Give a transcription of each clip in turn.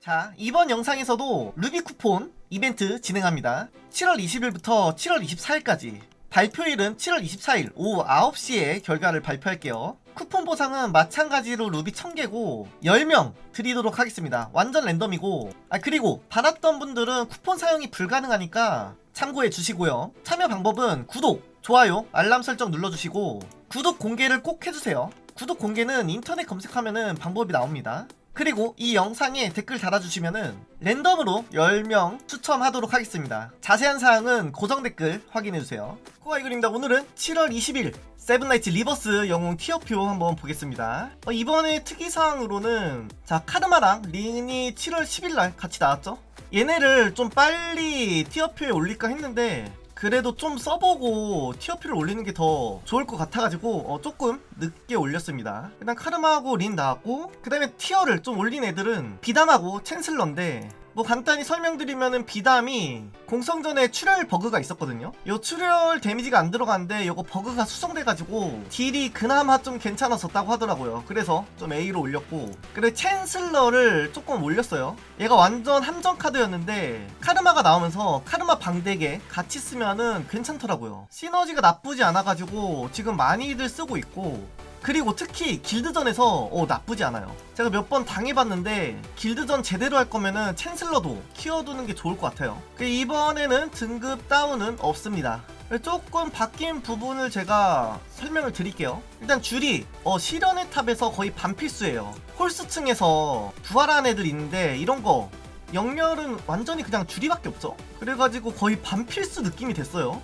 자, 이번 영상에서도 루비 쿠폰 이벤트 진행합니다. 7월 20일부터 7월 24일까지. 발표일은 7월 24일 오후 9시에 결과를 발표할게요. 쿠폰 보상은 마찬가지로 루비 1000개고 10명 드리도록 하겠습니다. 완전 랜덤이고 아 그리고 받았던 분들은 쿠폰 사용이 불가능하니까 참고해 주시고요. 참여 방법은 구독, 좋아요, 알람 설정 눌러주시고 구독 공개를 꼭 해주세요. 구독 공개는 인터넷 검색하면은 방법이 나옵니다. 그리고 이 영상에 댓글 달아주시면은 랜덤으로 10명 추첨하도록 하겠습니다. 자세한 사항은 고정 댓글 확인해주세요. 코아이글입니다. 오늘은 7월 20일 세븐라이트 리버스 영웅 티어표 한번 보겠습니다. 어, 이번에 특이사항으로는 자 카르마랑 린이 7월 10일날 같이 나왔죠? 얘네를 좀 빨리 티어표에 올릴까 했는데 그래도 좀 써보고 티어표를 올리는 게 더 좋을 것 같아가지고 어, 조금 늦게 올렸습니다. 일단 카르마하고 린 나왔고 그 다음에 티어를 좀 올린 애들은 비담하고 챈슬러인데 뭐 간단히 설명드리면은 비담이 공성전에 출혈 버그가 있었거든요. 요 출혈 데미지가 안 들어가는데 요거 버그가 수정돼가지고 딜이 그나마 좀 괜찮았었다고 하더라고요. 그래서 좀 A로 올렸고 그래 챈슬러를 조금 올렸어요. 얘가 완전 함정 카드였는데 카르마가 나오면서 카르마 방대게 같이 쓰면은 괜찮더라고요. 시너지가 나쁘지 않아가지고 지금 많이들 쓰고 있고 그리고 특히 길드전에서 어, 나쁘지 않아요. 제가 몇 번 당해봤는데 길드전 제대로 할 거면은 챈슬러도 키워두는 게 좋을 것 같아요. 그 이번에는 등급 다운은 없습니다. 조금 바뀐 부분을 제가 설명을 드릴게요. 일단 줄이 어, 실현의 탑에서 거의 반필수예요. 홀스층에서 부활한 애들 있는데 이런 거 영렬은 완전히 그냥 줄이밖에 없죠. 그래가지고 거의 반필수 느낌이 됐어요.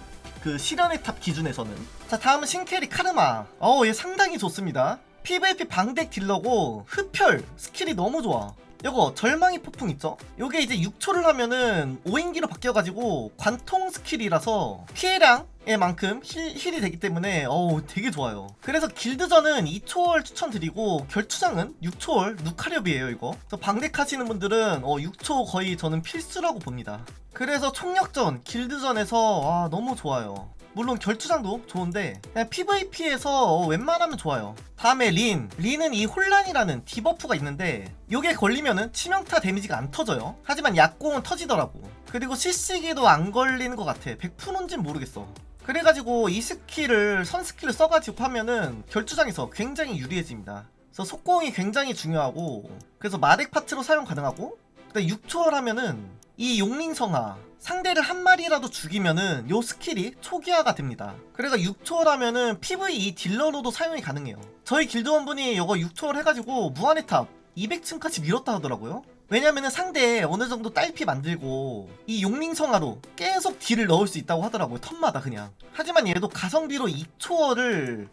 그 실현의 탑 기준에서는. 자 다음은 신캐리 카르마. 어얘 상당히 좋습니다. PVP 방덱 딜러고 흡혈 스킬이 너무 좋아. 요거 절망의 폭풍 있죠? 요게 이제 6초를 하면은 5인기로 바뀌어가지고 관통 스킬이라서 피해량의 만큼 힐, 힐이 되기 때문에 어우 되게 좋아요. 그래서 길드전은 2초월 추천드리고 결투장은 6초월 누카렵이에요 이거. 방덱 하시는 분들은 어 6초 거의 저는 필수라고 봅니다. 그래서 총력전 길드전에서 아 너무 좋아요 물론 결투장도 좋은데 그냥 PVP에서 웬만하면 좋아요. 다음에 린. 린은 이 혼란이라는 디버프가 있는데 요게 걸리면은 치명타 데미지가 안 터져요. 하지만 약공은 터지더라고. 그리고 CC기도 안 걸리는 것 같아. 100%인지는 모르겠어. 그래가지고 이 스킬을 선 스킬을 써가지고 하면은 결투장에서 굉장히 유리해집니다. 그래서 속공이 굉장히 중요하고 그래서 마덱 파트로 사용 가능하고 근데 6초월 하면은 이 용링성아 상대를 한 마리라도 죽이면은 요 스킬이 초기화가 됩니다. 그래서 6초월 하면은 PVE 딜러로도 사용이 가능해요. 저희 길드원분이 요거 6초월 해가지고 무한의 탑 200층까지 밀었다 하더라고요. 왜냐면은 상대에 어느 정도 딸피 만들고 이 용링성화로 계속 딜을 넣을 수 있다고 하더라고요. 턴마다 그냥. 하지만 얘도 가성비로 2초월을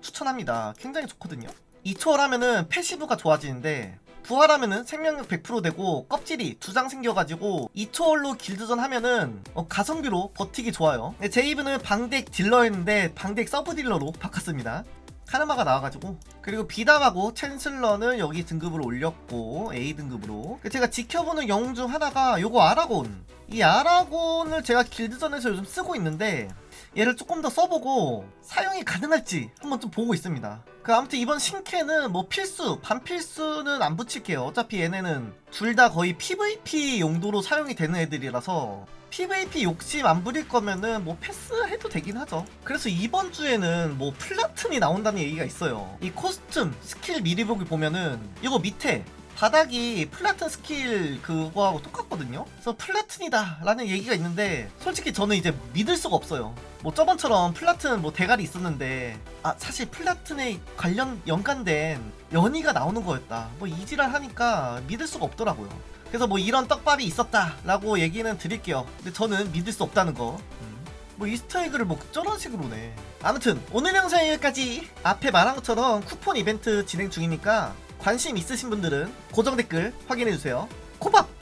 추천합니다. 굉장히 좋거든요. 2초월 하면은 패시브가 좋아지는데 부활하면은 생명력 100% 되고 껍질이 두 장 생겨가지고 2초월로 길드전 하면은 어, 가성비로 버티기 좋아요. 네, 제 이브는 방덱 딜러였는데 방덱 서브 딜러로 바꿨습니다. 카르마가 나와가지고 그리고 비담하고 챈슬러는 여기 등급을 올렸고 A 등급으로 제가 지켜보는 영웅 중 하나가 요거 아라곤 이 아라곤을 제가 길드전에서 요즘 쓰고 있는데 얘를 조금 더 써보고 사용이 가능할지 한번 좀 보고 있습니다. 그 아무튼 이번 신캐는 뭐 필수, 반필수는 안 붙일게요. 어차피 얘네는 둘 다 거의 PVP 용도로 사용이 되는 애들이라서 PVP 욕심 안 부릴 거면은 뭐 패스해도 되긴 하죠. 그래서 이번 주에는 뭐 플라튼이 나온다는 얘기가 있어요. 이 코스튬 스킬 미리 보기 보면은 이거 밑에 바닥이 플라튼 스킬 그거하고 똑같거든요. 그래서 플라튼이다 라는 얘기가 있는데 솔직히 저는 이제 믿을 수가 없어요. 뭐 저번처럼 플라튼 뭐 대가리 있었는데 아 사실 플라튼에 관련 연관된 연희가 나오는 거였다. 뭐 이지랄 하니까 믿을 수가 없더라고요. 그래서 뭐 이런 떡밥이 있었다 라고 얘기는 드릴게요. 근데 저는 믿을 수 없다는 거. 음. 뭐 이스터에그를 뭐 저런 식으로네. 아무튼 오늘 영상 여기까지 앞에 말한 것처럼 쿠폰 이벤트 진행 중이니까 관심 있으신 분들은 고정 댓글 확인해주세요. 코밥